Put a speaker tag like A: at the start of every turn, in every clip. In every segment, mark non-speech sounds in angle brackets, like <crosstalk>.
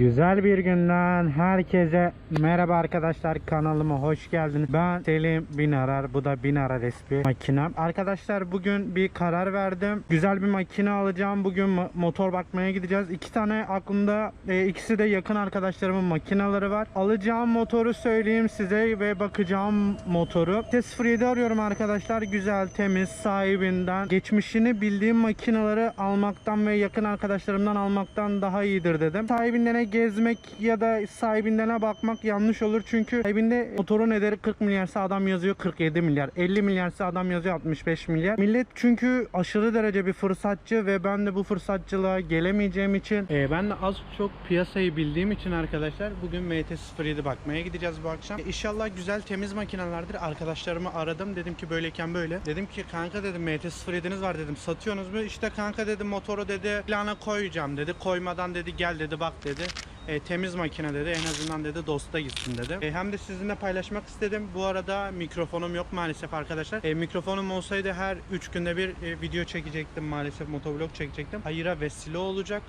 A: Güzel bir günden herkese merhaba arkadaşlar kanalıma hoş geldiniz. Ben Selim Binarar bu da Binarar SP makinem. Arkadaşlar bugün bir karar verdim. Güzel bir makine alacağım. Bugün mo- motor bakmaya gideceğiz. İki tane aklımda e, ikisi de yakın arkadaşlarımın makineleri var. Alacağım motoru söyleyeyim size ve bakacağım motoru. T07 arıyorum arkadaşlar. Güzel, temiz, sahibinden. Geçmişini bildiğim makineleri almaktan ve yakın arkadaşlarımdan almaktan daha iyidir dedim. Sahibinden gezmek ya da sahibinden bakmak yanlış olur. Çünkü sahibinde motorun ederi 40 milyarsa adam yazıyor 47 milyar. 50 milyarsa adam yazıyor 65 milyar. Millet çünkü aşırı derece bir fırsatçı ve ben de bu fırsatçılığa gelemeyeceğim için e, ben de az çok piyasayı bildiğim için arkadaşlar bugün MT-07 bakmaya gideceğiz bu akşam. E, İnşallah güzel temiz makinelerdir. Arkadaşlarımı aradım. Dedim ki böyleyken böyle. Dedim ki kanka dedim MT-07'niz var dedim. Satıyorsunuz mu? İşte kanka dedim motoru dedi plana koyacağım dedi. Koymadan dedi gel dedi bak dedi. E, temiz makine dedi. En azından dedi dosta gitsin dedi. E, hem de sizinle paylaşmak istedim. Bu arada mikrofonum yok maalesef arkadaşlar. E, mikrofonum olsaydı her 3 günde bir e, video çekecektim maalesef motovlog çekecektim. Hayıra vesile olacak.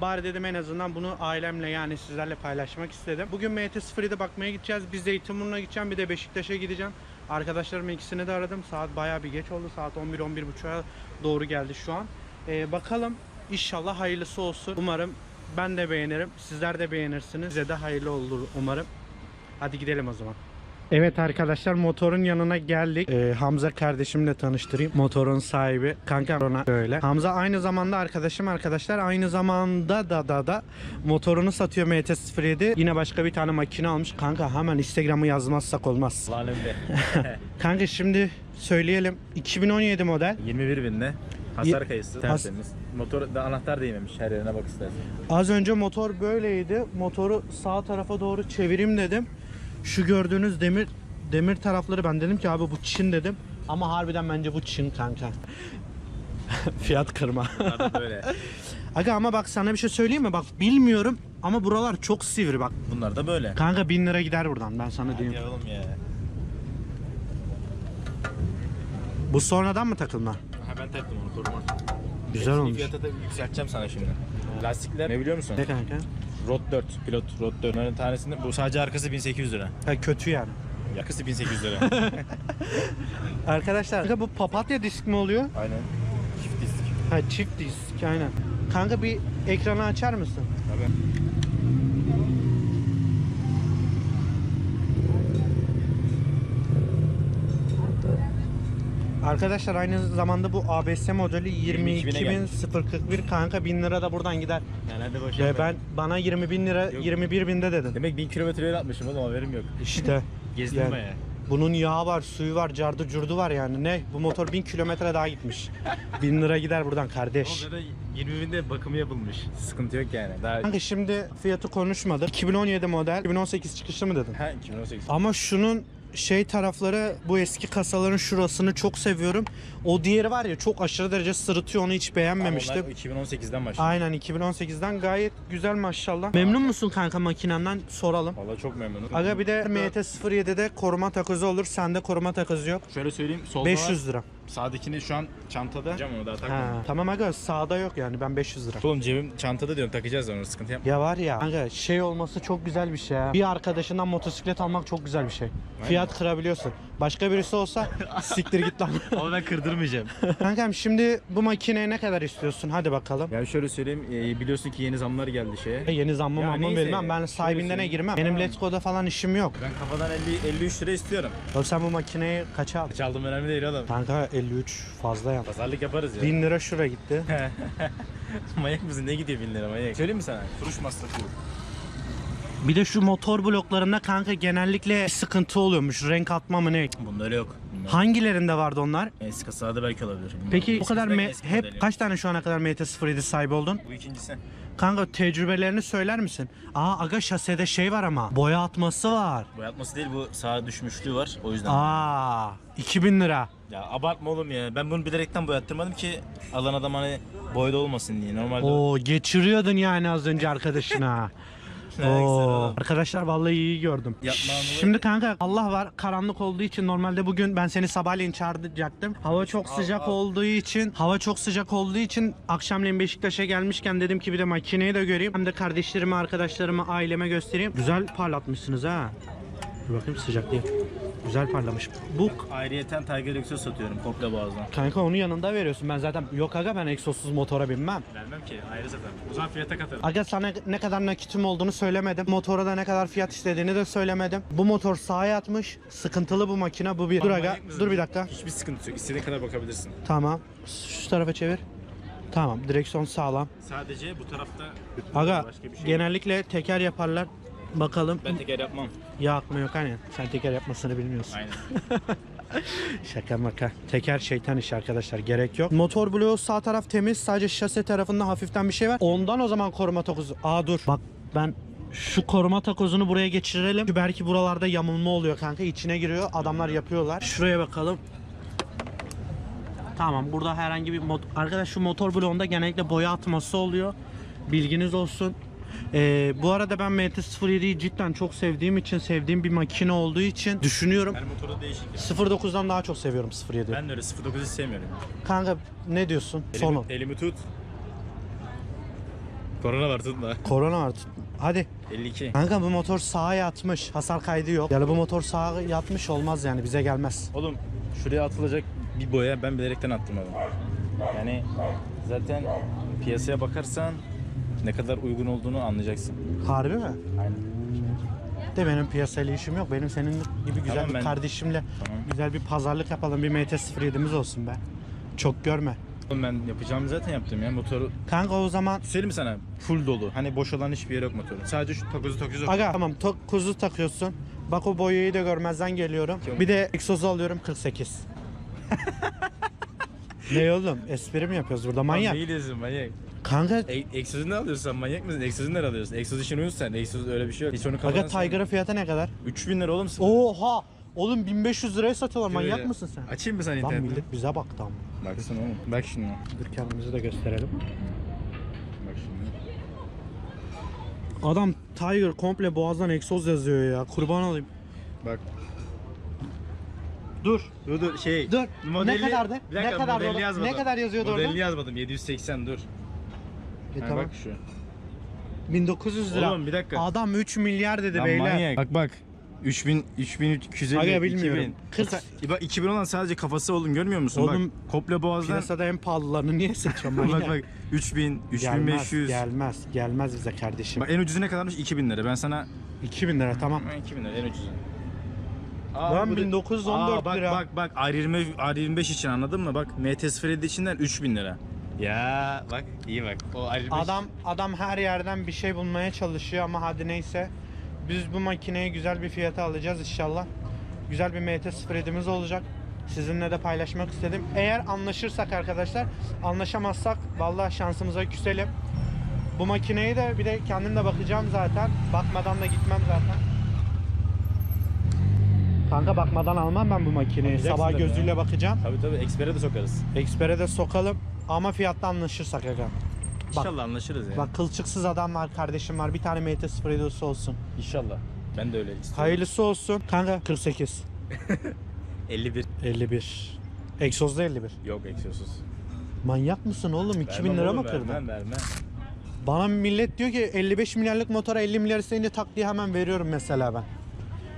A: Bari dedim en azından bunu ailemle yani sizlerle paylaşmak istedim. Bugün MT-07'de bakmaya gideceğiz. Bir Zeytinburnu'na gideceğim bir de Beşiktaş'a gideceğim. Arkadaşlarım ikisini de aradım. Saat bayağı bir geç oldu. Saat 11-11.30'a doğru geldi şu an. Ee, bakalım inşallah hayırlısı olsun. Umarım ben de beğenirim. Sizler de beğenirsiniz. Size de hayırlı olur umarım. Hadi gidelim o zaman. Evet arkadaşlar motorun yanına geldik. Ee, Hamza kardeşimle tanıştırayım. Motorun sahibi. Kanka ona öyle. Hamza aynı zamanda arkadaşım arkadaşlar. Aynı zamanda da da da motorunu satıyor MT-07. Yine başka bir tane makine almış. Kanka hemen Instagram'ı yazmazsak olmaz.
B: Lan önde. <laughs>
A: Kanka şimdi söyleyelim. 2017 model.
B: 21 binde. Hasar kayısı
A: Has-
B: tertemiz. Motor da anahtar değmemiş her yerine bak istersen.
A: Az önce motor böyleydi. Motoru sağ tarafa doğru çevireyim dedim. Şu gördüğünüz demir demir tarafları ben dedim ki abi bu Çin dedim. Ama harbiden bence bu Çin kanka. <laughs> Fiyat kırma.
B: Abi böyle. <laughs>
A: Aga ama bak sana bir şey söyleyeyim mi? Bak bilmiyorum ama buralar çok sivri bak.
B: Bunlar da böyle.
A: Kanka bin lira gider buradan ben sana diyeyim.
B: Hadi oğlum ya.
A: Bu sonradan mı takılma?
B: Ben taktım onu koruma.
A: Güzel
B: Hepsini
A: olmuş.
B: Fiyata da yükselteceğim sana şimdi. Lastikler ne biliyor musun?
A: Ne kanka?
B: Rod 4, pilot Rod 4. Bunların tanesinde bu sadece arkası 1800 lira.
A: Ha, kötü yani.
B: Yakısı 1800 lira. <laughs>
A: Arkadaşlar kanka bu papatya disk mi oluyor?
B: Aynen. Çift disk.
A: Ha çift disk aynen. Kanka bir ekranı açar mısın?
B: Tabii.
A: Arkadaşlar aynı zamanda bu ABS modeli
B: 22.000'e gelmiş.
A: 22.041 kanka 1000 lira da buradan gider.
B: Yani hadi
A: Ve ben bana 20 bin lira
B: Yok.
A: 21 binde dedin.
B: Demek 1000 kilometre yol atmışım oğlum haberim yok.
A: İşte <laughs>
B: Gezdim
A: Yani.
B: bayağı.
A: bunun yağı var, suyu var, cardı curdu var yani. Ne? Bu motor 1000 kilometre daha gitmiş. 1000 lira gider buradan kardeş.
B: Oğlum zaten 20 binde bakımı yapılmış. Sıkıntı yok yani. Daha
A: Kanka şimdi fiyatı konuşmadık. 2017 model, 2018 çıkışlı mı dedin?
B: Ha 2018.
A: Ama şunun şey tarafları bu eski kasaların şurasını çok seviyorum. O diğeri var ya çok aşırı derece sırıtıyor onu hiç beğenmemiştim.
B: Onlar 2018'den başladı.
A: Aynen 2018'den gayet güzel maşallah. Memnun musun kanka makinenden soralım.
B: Vallahi çok memnunum.
A: Aga bir de MT-07'de koruma takozu olur. Sende koruma takozu yok.
B: Şöyle söyleyeyim solda
A: 500 lira.
B: Sağdakini şu an çantada. Cam onu daha takmadım.
A: Ha, tamam aga sağda yok yani ben 500 lira.
B: Oğlum cebim çantada diyorum takacağız onu sıkıntı yapma.
A: Ya var ya kanka şey olması çok güzel bir şey ya. Bir arkadaşından motosiklet almak çok güzel bir şey. Fiyat kırabiliyorsun. Başka birisi olsa <laughs> siktir git lan.
B: Ama ben kırdırmayacağım.
A: Kankam şimdi bu makineye ne kadar istiyorsun? Hadi bakalım.
B: yani şöyle söyleyeyim e, biliyorsun ki yeni zamlar geldi şeye.
A: E, Yeni zammı
B: Ya
A: mamı
B: neyse,
A: bilmem. Ben
B: şöyle
A: sahibinden
B: söyleyeyim.
A: girmem. Benim. Let's Go'da falan işim yok.
B: Ben kafadan 50 53 lira istiyorum.
A: Oğlum sen bu makineyi kaça aldın?
B: Çaldım önemli değil oğlum.
A: Kanka 53 fazla ya.
B: Pazarlık yaparız ya.
A: 1000 lira şura gitti. <laughs>
B: manyak mısın? Ne gidiyor 1000 lira manyak? Söyleyeyim mi sana? Kuruş masrafı yok.
A: Bir de şu motor bloklarında kanka genellikle sıkıntı oluyormuş. Renk atma mı ne?
B: Öyle yok. Bunlar
A: Hangilerinde vardı onlar?
B: Eski kasada belki olabilir. Bunlar
A: Peki
B: eski
A: kadar
B: belki
A: me-
B: eski
A: hep kaç tane şu ana kadar MT-07 sahibi oldun?
B: Bu ikincisi.
A: Kanka tecrübelerini söyler misin? Aa aga şasede şey var ama boya atması var.
B: Boyatması değil bu sağa düşmüşlüğü var o yüzden.
A: Aa 2000 lira.
B: Ya abartma oğlum ya. Ben bunu bilerekten boyattırmadım ki alan adam hani boyada olmasın diye. Normalde
A: Oo geçiriyordun yani az önce arkadaşına. <laughs> Oo. Arkadaşlar vallahi iyi gördüm. Şimdi kanka Allah var karanlık olduğu için normalde bugün ben seni sabahleyin çağıracaktım. Hava çok sıcak olduğu için hava çok sıcak olduğu için akşamleyin Beşiktaş'a gelmişken dedim ki bir de makineyi de göreyim. Hem de kardeşlerime, arkadaşlarıma, aileme göstereyim. Güzel parlatmışsınız ha. Dur bakayım sıcak değil. Güzel parlamış. Bu
B: Ayrıyeten Tiger Exos satıyorum komple boğazdan.
A: kanka onun yanında veriyorsun. Ben zaten yok aga ben egzozsuz motora binmem.
B: Vermem ki ayrı satarım. O zaman fiyata katarım.
A: Aga sana ne kadar nakitim olduğunu söylemedim. Motora da ne kadar fiyat istediğini de söylemedim. Bu motor sağa yatmış. Sıkıntılı bu makine. Bu bir. Dur aga.
B: Manyak mısın?
A: Dur bir dakika.
B: Hiçbir sıkıntı yok. İstediğin kadar bakabilirsin.
A: Tamam. Şu tarafa çevir. Tamam. Direksiyon sağlam.
B: Sadece bu tarafta
A: Aga
B: başka bir şey yok.
A: genellikle teker yaparlar. Bakalım.
B: Ben teker yapmam.
A: Yağ akma yok hani. Sen teker yapmasını bilmiyorsun.
B: Aynen. <laughs>
A: Şaka maka. Teker şeytan işi arkadaşlar. Gerek yok. Motor bloğu sağ taraf temiz. Sadece şase tarafında hafiften bir şey var. Ondan o zaman koruma takozu. Aa dur. Bak ben şu koruma takozunu buraya geçirelim. Çünkü belki buralarda yamulma oluyor kanka. İçine giriyor. Adamlar yapıyorlar. Şuraya bakalım. Tamam burada herhangi bir mod... Arkadaş şu motor bloğunda genellikle boya atması oluyor. Bilginiz olsun. Ee, bu arada ben MT-07'yi cidden çok sevdiğim için sevdiğim bir makine olduğu için düşünüyorum.
B: Her motorda değişik ya.
A: 09'dan daha çok seviyorum 07'yi.
B: Ben de öyle 09'u hiç sevmiyorum.
A: Kanka ne diyorsun? Sonu.
B: Elimi, elimi tut. Korona var tutma.
A: Korona var. Hadi.
B: 52.
A: Kanka bu motor sağa yatmış. Hasar kaydı yok. Yani bu motor sağa yatmış olmaz yani bize gelmez.
B: Oğlum şuraya atılacak bir boya ben bilerekten attım abi. Yani zaten piyasaya bakarsan ne kadar uygun olduğunu anlayacaksın.
A: Harbi mi?
B: Aynen.
A: De benim piyasayla işim yok. Benim senin gibi güzel
B: Tamam,
A: bir
B: ben-
A: kardeşimle
B: Tamam.
A: güzel bir pazarlık yapalım. Bir MT-07'miz olsun be. Çok görme.
B: Oğlum ben yapacağımı zaten yaptım ya. Motoru
A: Kanka o zaman
B: söyleyeyim mi sana? Full dolu. Hani boş olan hiçbir yer yok motorun. Sadece şu takozu takozu.
A: Aga tamam to- kuzu takıyorsun. Bak o boyayı da görmezden geliyorum.
B: Yok.
A: Bir de egzozu alıyorum 48. <laughs> ne oğlum? Espri mi yapıyoruz burada manyak?
B: Diyorsun manyak?
A: Kanka
B: E, egzozu ne alıyorsun sen manyak mısın? Egzozu nerede alıyorsun? Egzoz işini unut sen. Egzoz öyle bir şey yok. Hiç onu
A: Aga
B: kafadan sen-
A: Tiger'ın fiyatı ne kadar?
B: 3000 lira oğlum.
A: Oha! Oğlum 1500 liraya satıyorlar. Manyak mısın sen?
B: Açayım mı sen
A: Lan
B: internetten?
A: millet bize baktı ama.
B: Baksana oğlum. Bak şunu.
A: Dur kendimizi de gösterelim.
B: Bak şunu.
A: Adam Tiger komple boğazdan egzoz yazıyor ya. Kurban olayım.
B: Bak.
A: Dur.
B: Dur dur şey.
A: Dur.
B: Modeli-
A: ne kadardı?
B: Bir dakika,
A: ne kadardı orada?
B: yazmadım.
A: Ne kadar yazıyordu
B: Modelini
A: orada?
B: yazmadım 780 dur.
A: E,
B: Ha,
A: tamam.
B: Bak şu.
A: 1900 lira.
B: Oğlum bir dakika.
A: Adam 3 milyar dedi
B: Lan
A: beyler.
B: manyak. Bak bak. 3000 3250
A: Aga bilmiyorum.
B: 2000.
A: 40.
B: Sa- Bak 2000 olan sadece kafası oğlum görmüyor musun?
A: Oğlum,
B: bak komple boğazdan.
A: Piyasada en pahalılarını niye seçiyorsun manyak?
B: bak bak 3000 3500.
A: Gelmez, gelmez. Bize kardeşim.
B: Bak en ucuzu ne kadarmış? 2000 lira. Ben sana
A: 2000 lira tamam.
B: Ha, 2000 lira en ucuzu.
A: Lan
B: bu da-
A: 1914
B: Aa, bak,
A: lira.
B: Bak bak R20 R25 için anladın mı? Bak MT-07 içinden 3000 lira. Ya bak iyi bak. O R25
A: Adam adam her yerden bir şey bulmaya çalışıyor ama hadi neyse. Biz bu makineyi güzel bir fiyata alacağız inşallah. Güzel bir MT-07'miz olacak. Sizinle de paylaşmak istedim. Eğer anlaşırsak arkadaşlar, anlaşamazsak vallahi şansımıza küselim. Bu makineyi de bir de kendim de bakacağım zaten. Bakmadan da gitmem zaten. Kanka bakmadan almam ben bu makineyi.
B: Bakacaksın
A: Sabah
B: tabii
A: gözüyle
B: ya.
A: bakacağım.
B: Tabii tabii Xpert'e de sokarız.
A: Eksper'e de sokalım ama fiyatta anlaşırsak aga.
B: İnşallah anlaşırız ya.
A: Bak kılçıksız adam var kardeşim var. Bir tane MT-07'si olsun.
B: İnşallah. Ben de öyle istiyorum.
A: Hayırlısı olsun. Kanka 48.
B: 51.
A: 51. Egzozda 51.
B: Yok egzozsuz.
A: Manyak mısın oğlum? 2000
B: Vermem
A: lira
B: oğlum,
A: mı kırdın?
B: Vermem vermem.
A: Bana millet diyor ki 55 milyarlık motora 50 milyar isteyince tak diye hemen veriyorum mesela ben.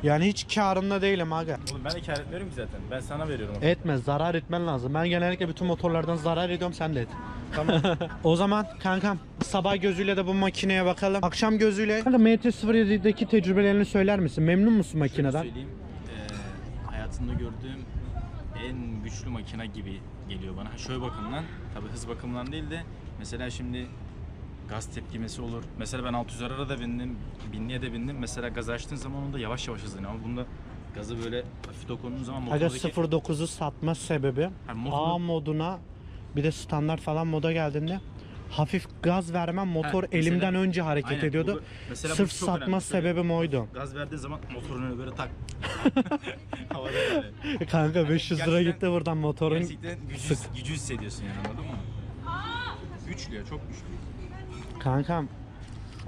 A: Yani hiç karında değilim aga.
B: Oğlum ben de kar etmiyorum ki zaten. Ben sana veriyorum.
A: Etme zarar etmen lazım. Ben genellikle bütün motorlardan zarar ediyorum sen de et.
B: Tamam. <laughs>
A: O zaman kankam sabah gözüyle de bu makineye bakalım. Akşam gözüyle. Kanka MT-07'deki tecrübelerini söyler misin? Memnun musun makineden?
B: Söyleyeyim. eee, hayatımda gördüğüm en güçlü makine gibi geliyor bana. Şöyle bakımdan, tabii hız bakımından değil de mesela şimdi gaz tepkimesi olur. Mesela ben 600 arada da bindim, binliğe de bindim. Mesela gaz açtığın zaman onda yavaş yavaş hızlanıyor ama bunda gazı böyle hafif dokunduğun zaman motordaki...
A: 09'u satma sebebi
B: Ha, motor-
A: A moduna bir de standart falan moda geldiğinde hafif gaz vermem motor
B: Ha, mesela-
A: elimden önce hareket
B: Aynen,
A: ediyordu.
B: bu-
A: Sırf satma
B: önemli.
A: Sebebim oydu.
B: Gaz verdiği zaman motorun önüne böyle tak. <laughs> Havada böyle.
A: Kanka 500 lira gitti buradan motorun.
B: Gerçekten gücü, gücü hissediyorsun yani anladın mı? Güçlü ya çok güçlü.
A: Kankam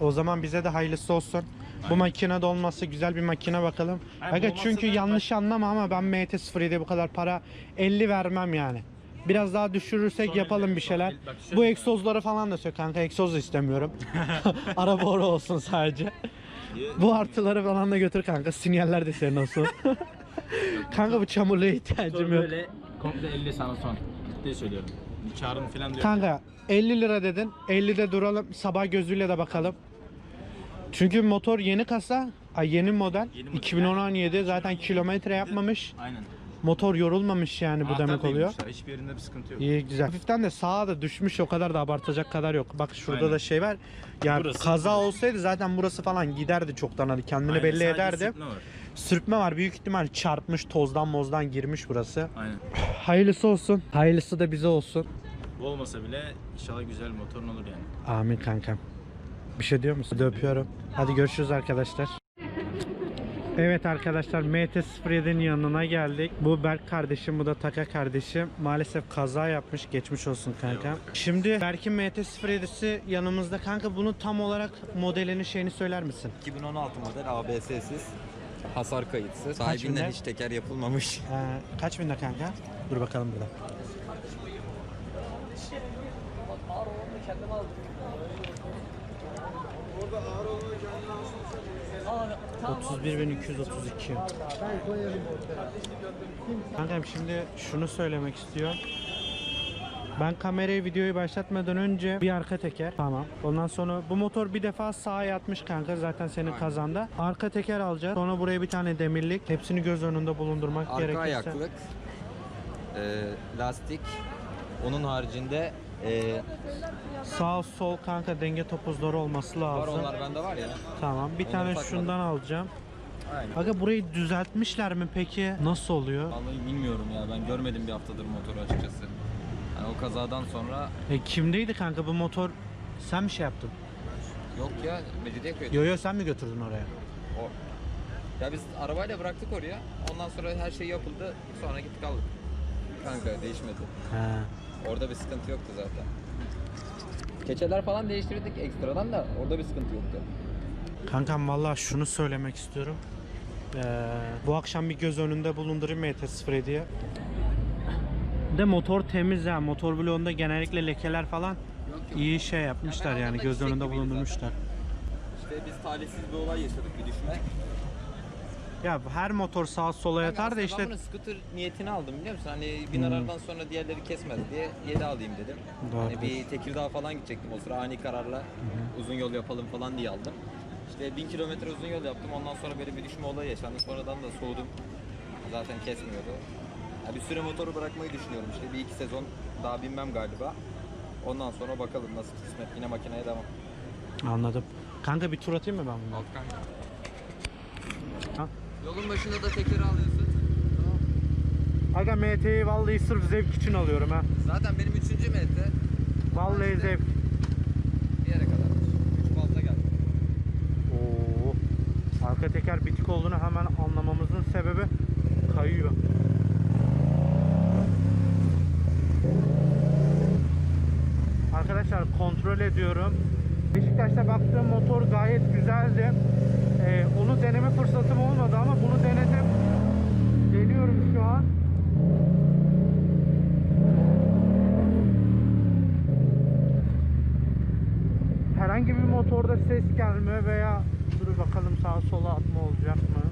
A: O zaman bize de hayırlısı olsun. Bu makine de olmazsa güzel bir makine bakalım. Aga
B: olmazsa
A: çünkü
B: da
A: yanlış anlama ama ben MT-07'ye bu kadar para 50 vermem yani. Biraz daha düşürürsek
B: Son
A: yapalım
B: elli,
A: bir
B: son
A: şeyler.
B: elli. Bak şöyle
A: Bu egzozları falan da sök kanka. Egzoz da istemiyorum. <laughs> <laughs> Araba oru olsun sadece. Bu artıları falan da götür kanka. Sinyaller de senin olsun. <laughs> kanka bu çamurluğa ihtiyacım yok.
B: Böyle komple 50 sana son. Ciddi söylüyorum. Bir karın falan diyor.
A: Kanka 50 lira dedin. 50'de duralım. Sabah gözüyle de bakalım. Çünkü motor yeni kasa. Ay yeni model.
B: Yeni model.
A: 2017 zaten kilometre yapmamış.
B: Aynen.
A: Motor yorulmamış yani bu
B: Anahtar
A: demek oluyor.
B: yemişler, Hiçbir yerinde bir sıkıntı yok.
A: İyi güzel. Hafiften de sağa da düşmüş o kadar da abartacak kadar yok. Bak şurada
B: Aynen.
A: da şey var. Ya
B: Burası-
A: kaza olsaydı zaten burası falan giderdi çoktan hani kendini
B: Aynen,
A: belli
B: sadece
A: ederdi.
B: sürtme var.
A: Sürtme var büyük ihtimal çarpmış tozdan mozdan girmiş burası.
B: Aynen.
A: Hayırlısı olsun. Hayırlısı da bize olsun.
B: Bu olmasa bile inşallah güzel motorun olur yani.
A: Amin kankam. Bir şey diyor musun? Hadi öpüyorum. Hadi görüşürüz arkadaşlar. Evet arkadaşlar MT-07'nin yanına geldik. Bu Berk kardeşim, bu da Taka kardeşim. Maalesef kaza yapmış. Geçmiş olsun kanka. Şimdi Berk'in MT-07'si yanımızda. Kanka bunu tam olarak modelini şeyini söyler misin?
C: 2016 model ABS'siz, hasar kayıtsız,
A: binde?
C: sahibinden hiç teker yapılmamış.
A: Ee, kaç binde kanka? Dur bakalım burada. Otuz iki. Kankam şimdi şunu söylemek istiyorum. Ben kamerayı videoyu başlatmadan önce bir arka teker tamam. Ondan sonra bu motor bir defa sağa yatmış kanka zaten senin kazanda. Arka teker alacağız. Sonra buraya bir tane demirlik. Hepsini göz önünde bulundurmak
C: Arka
A: gerekirse.
C: ayaklık, e, lastik, onun haricinde e,
A: Sağ sol kanka denge topuzları olması
C: var
A: lazım.
C: onlar bende var ya.
A: Tamam. Bir
C: Onları
A: tane
C: takmadım.
A: şundan alacağım.
C: Aynen.
A: Aga burayı düzeltmişler mi peki? Nasıl oluyor?
C: Vallahi bilmiyorum ya ben görmedim bir haftadır motoru açıkçası. Kazadan sonra
A: E, kimdeydi kanka bu motor? Sen mi şey yaptın?
C: yok ya Mecidiyeköy'de.
A: Yo yo sen mi götürdün oraya?
C: O. Ya biz arabayla bıraktık oraya. Ondan sonra her şey yapıldı. Sonra gittik aldık. Kanka değişmedi.
A: He.
C: Orada bir sıkıntı yoktu zaten. Keçeler falan değiştirdik ekstradan da orada bir sıkıntı yoktu.
A: Kankam vallahi şunu söylemek istiyorum. Ee, bu akşam bir göz önünde bulundurayım MT-07'ye. De motor temiz ya. Motor bloğunda genellikle lekeler falan iyi şey yapmışlar yani göz önünde bulundurmuşlar.
C: İşte biz talihsiz bir olay yaşadık bir düşme.
A: Ya her motor sağa sola yatar da işte
C: Ben bunu scooter niyetini aldım biliyor musun? Hani bin
A: Hmm.
C: arardan sonra diğerleri kesmez diye 7 alayım dedim.
A: Doğru
C: Hani bir Tekirdağ falan gidecektim o sıra ani kararla uzun yol yapalım falan diye aldım. İşte 1000 kilometre uzun yol yaptım ondan sonra böyle bir düşme olayı yaşandı. Sonradan da soğudum. Zaten kesmiyordu. Ya bir süre motoru bırakmayı düşünüyorum işte bir iki sezon daha binmem galiba. Ondan sonra bakalım nasıl kısmet yine makineye devam.
A: anladım. Kanka bir tur atayım mı ben bunu? Ha?
C: Yolun başında da tekeri alıyorsun.
A: Aga MT'yi vallahi sırf zevk için alıyorum ha.
C: Zaten benim üçüncü metre
A: Vallahi zevk.
C: bir yere kadar. Üç fazla geldi.
A: Oo. Arka teker bitik olduğunu hemen anlamamızın sebebi kayıyor. Arkadaşlar kontrol ediyorum. Beşiktaş'ta baktığım motor gayet güzeldi. Ee, onu deneme fırsatım olmadı ama bunu denedim. Deniyorum şu an. herhangi bir motorda ses gelme veya dur bakalım sağa sola atma olacak mı?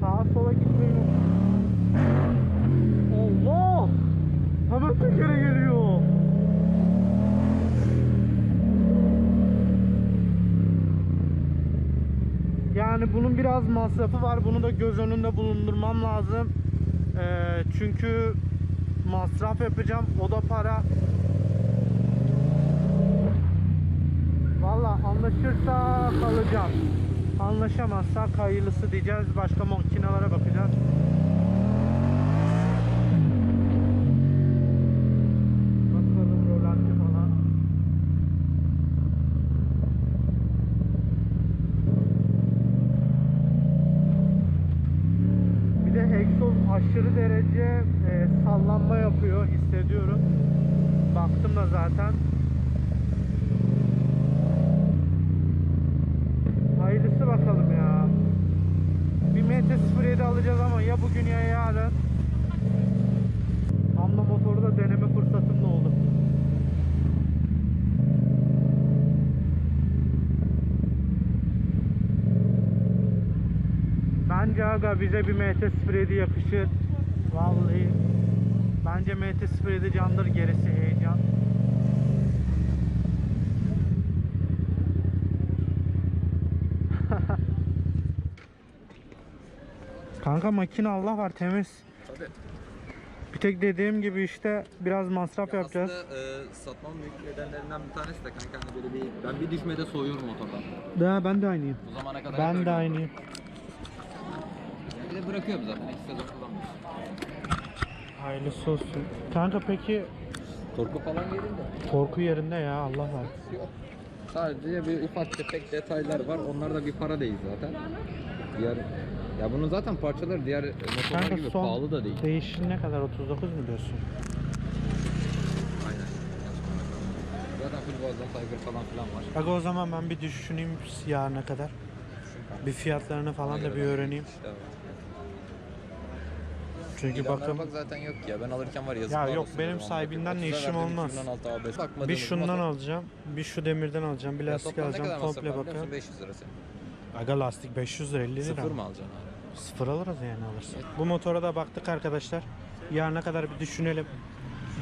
A: Sağa sola gitmeyi tekere geliyor. Yani bunun biraz masrafı var. Bunu da göz önünde bulundurmam lazım. Ee, çünkü masraf yapacağım. O da para. Valla anlaşırsa kalacağım. Anlaşamazsak hayırlısı diyeceğiz. Başka makinelere bakacağız. Bakalım rolanti falan. Bir de egzoz aşırı derece e, sallanma yapıyor hissediyorum. Baktım da zaten. Hayırlısı bakalım ya. Bir MT-07 alacağız ama ya bugün ya yarın. Hamla motoru da deneme fırsatım da oldu. Bence aga bize bir MT-07 yakışır. Vallahi. Bence MT-07 candır gerisi heyecan. <laughs> Kanka makine Allah var temiz.
C: Tabii.
A: Bir tek dediğim gibi işte biraz masraf
C: Ya
A: yapacağız.
C: Aslında e, satmamın büyük nedenlerinden bir tanesi de kanka hani böyle bir ben bir düşmede soğuyorum motordan.
A: Daha ben de aynıyım.
C: Bu zamana kadar
A: Ben de aynıyım.
C: Bırakıyorum zaten. İki sezon kullanmıyorum.
A: Hayırlısı olsun. Kanka peki
C: Torku falan yerinde.
A: korku yerinde ya Allah var.
C: Yok. Sadece bir ufak tefek detaylar var. Onlar da bir para değil zaten. Diğer ya bunun zaten parçaları diğer motorlar
A: Kanka
C: gibi
A: son
C: pahalı da değil.
A: değişin ne kadar 39 mu diyorsun?
C: Aynen. Zaten full boğazdan Tiger falan filan var.
A: Aga o zaman ben bir düşüneyim yarına kadar. Bir fiyatlarını falan da bir öğreneyim.
C: İşte var.
A: Çünkü
C: İlanlara
A: bakın
C: bak zaten yok ya. Ben alırken var yazık.
A: Ya yok, benim sahibinden ne işim olmaz. bir şundan alacağım, bir şu demirden alacağım, bir lastik alacağım, komple bakın.
C: 500 lira senin.
A: Aga lastik 500 lira 50 lira.
C: Sıfır mı alacaksın abi?
A: Sıfır alırız yani alırsak. Bu motora da baktık arkadaşlar. Yarına kadar bir düşünelim.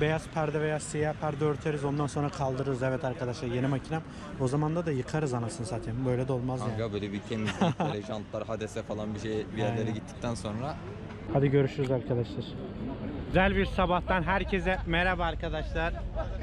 A: Beyaz perde veya siyah perde örteriz ondan sonra kaldırırız evet arkadaşlar yeni makinem. O zaman da da yıkarız anasını satayım. Böyle de olmaz yani.
C: Kanka böyle bir temizlik, <laughs> böyle jantlar, hadese falan bir şey bir yerlere
A: Aynen.
C: gittikten sonra
A: Hadi görüşürüz arkadaşlar. Güzel bir sabahtan herkese merhaba arkadaşlar.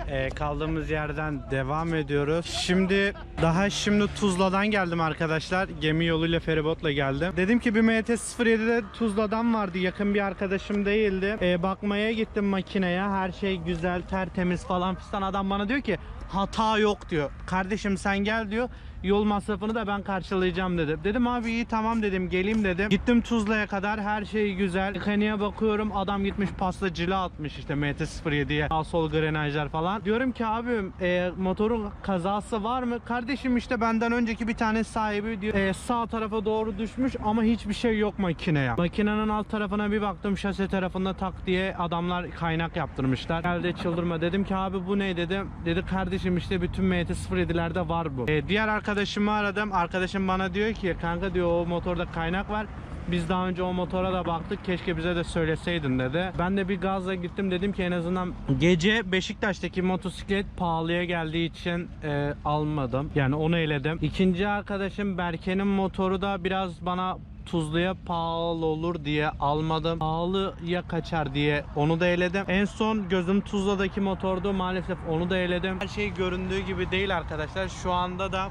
A: Ee, kaldığımız yerden devam ediyoruz. Şimdi daha şimdi Tuzla'dan geldim arkadaşlar. Gemi yoluyla feribotla geldim. Dedim ki bir MT-07'de Tuzla'dan vardı. Yakın bir arkadaşım değildi. Ee, bakmaya gittim makineye. Her şey güzel, tertemiz falan fistan. Adam bana diyor ki hata yok diyor. Kardeşim sen gel diyor. Yol masrafını da ben karşılayacağım dedi. Dedim abi iyi tamam dedim geleyim dedim. Gittim Tuzla'ya kadar her şey güzel. Mekaniğe bakıyorum adam gitmiş pasta cila atmış işte MT-07'ye. Sağ sol grenajlar falan. Diyorum ki abi e, motorun kazası var mı? Kardeşim işte benden önceki bir tane sahibi diyor e, sağ tarafa doğru düşmüş ama hiçbir şey yok makineye. Makinenin alt tarafına bir baktım şase tarafında tak diye adamlar kaynak yaptırmışlar. Geldi çıldırma dedim ki abi bu ne dedim. Dedi kardeşim işte bütün MT-07'lerde var bu. E, diğer arkadaşımı aradım. Arkadaşım bana diyor ki kanka diyor o motorda kaynak var. Biz daha önce o motora da baktık. Keşke bize de söyleseydin dedi. Ben de bir gazla gittim. Dedim ki en azından gece Beşiktaş'taki motosiklet pahalıya geldiği için e, almadım. Yani onu eledim. İkinci arkadaşım Berke'nin motoru da biraz bana Tuzlu'ya pahalı olur diye almadım. Pahalıya kaçar diye onu da eledim. En son gözüm Tuzla'daki motordu. Maalesef onu da eledim. Her şey göründüğü gibi değil arkadaşlar. Şu anda da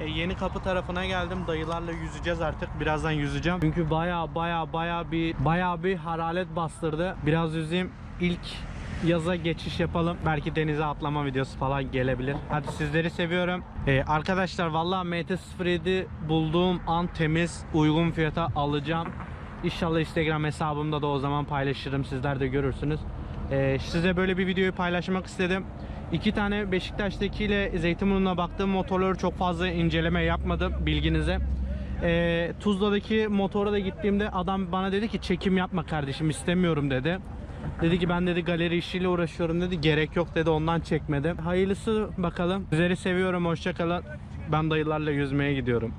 A: e, yeni kapı tarafına geldim. Dayılarla yüzeceğiz artık. Birazdan yüzeceğim. Çünkü baya baya baya bir baya bir hararet bastırdı. Biraz yüzeyim. İlk yaza geçiş yapalım. Belki denize atlama videosu falan gelebilir. Hadi sizleri seviyorum. Ee, arkadaşlar vallahi MT-07 bulduğum an temiz, uygun fiyata alacağım. İnşallah Instagram hesabımda da o zaman paylaşırım. Sizler de görürsünüz. Ee, size böyle bir videoyu paylaşmak istedim. İki tane Beşiktaş'taki ile Zeytinburnu'na baktığım motorları çok fazla inceleme yapmadım bilginize. Ee, Tuzla'daki motora da gittiğimde adam bana dedi ki çekim yapma kardeşim istemiyorum dedi. Dedi ki ben dedi galeri işiyle uğraşıyorum dedi. Gerek yok dedi ondan çekmedim. Hayırlısı bakalım. Sizleri seviyorum hoşça kalın. Ben dayılarla yüzmeye gidiyorum.